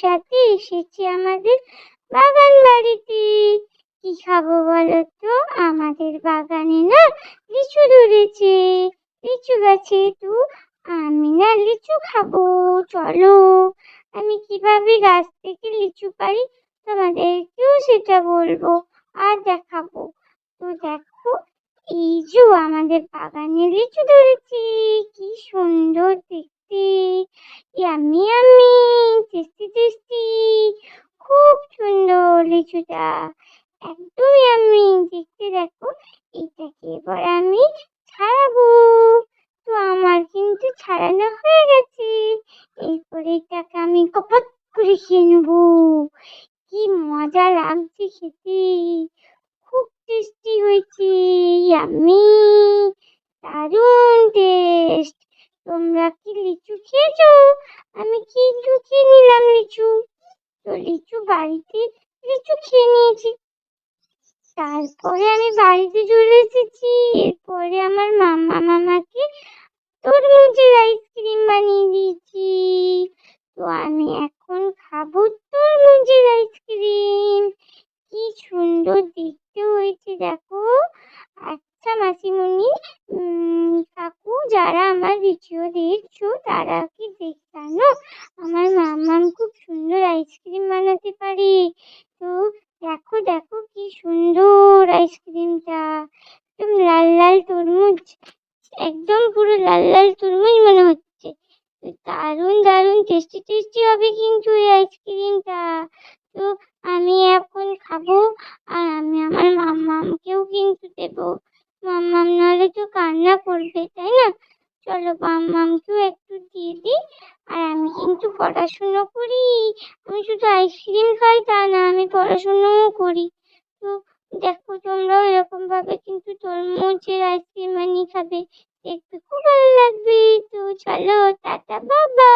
সাথে এসেছি আমাদের বাগান বাড়িতে। কি খাব বলো তো আমাদের বাগানে না লিচু ধরেছে। লিচু গাছে তো আমি না লিচু খাব। চলো, আমি কীভাবে গাছ থেকে লিচু পারি তোমাদেরকেও সেটা বলব আর দেখাবো। তো দেখো, এই যে আমাদের বাগানে লিচু ধরেছে, কি সুন্দর দেখতে। ইয়ামি ইয়ামি টেস্টি টেস্টি খুব সুন্দর লিচুটা একদম ইয়ামি দেখতে দেখো, এটাকে এবার আমি ছাড়াবো। তো আমার কিন্তু ছাড়ানো হয়ে গেছে। এরপরে এটাকে আমি কপাত করে খেয়ে নেব। কি মজা লাগছে খেতে। খুব টেস্টি হয়েছে। আমি দারুণ টেস্ট তোমরা কি লিচু খেয়েছো? আমি কিন্তু খেয়ে নিলাম লিচু। তো লিচু বাড়িতে লিচু খেয়ে নিয়েছি। তারপরে আমি বাড়িতে চলে এসেছি। এরপরে আমার মামা মামাকে তরমুজের আইসক্রিম বানিয়ে দিয়েছি। তো আমি এখন খাব তরমুজের আইসক্রিম কি সুন্দর দেখতে হয়েছে, দেখো। আচ্ছা মাসিমণি কাকু, যারা আমার ভিডিও দেখছ, তারা কি দেখ জানো আমার মামাম খুব সুন্দর আইসক্রিম বানাতে পারে তো দেখো দেখো কি সুন্দর আইসক্রিমটা একদম লাল লাল তরমুজ। একদম পুরো লাল লাল তরমুজ মনে হচ্ছে। দারুণ দারুণ টেস্টি টেস্টি হবে কিন্তু এই আইসক্রিমটা তো আমি এখন খাব আর আমি আমার মাম্মামকেও কিন্তু দেবো। মাম্মাম নাহলে তো কান্না করবে, তাই না? চলো মাম্মামকেও একটু দিয়ে দিই। আর আমি কিন্তু পড়াশুনো করি। আমি শুধু আইসক্রিম খাই, তা না, আমি পড়াশুনোও করি। তো দেখো, তোমরাও এরকম ভাবে কিন্তু তরমুজের আইসক্রিম বানিয়ে খাবে। দেখতে খুব ভালো লাগবে। তো চলো, টাটা বাবা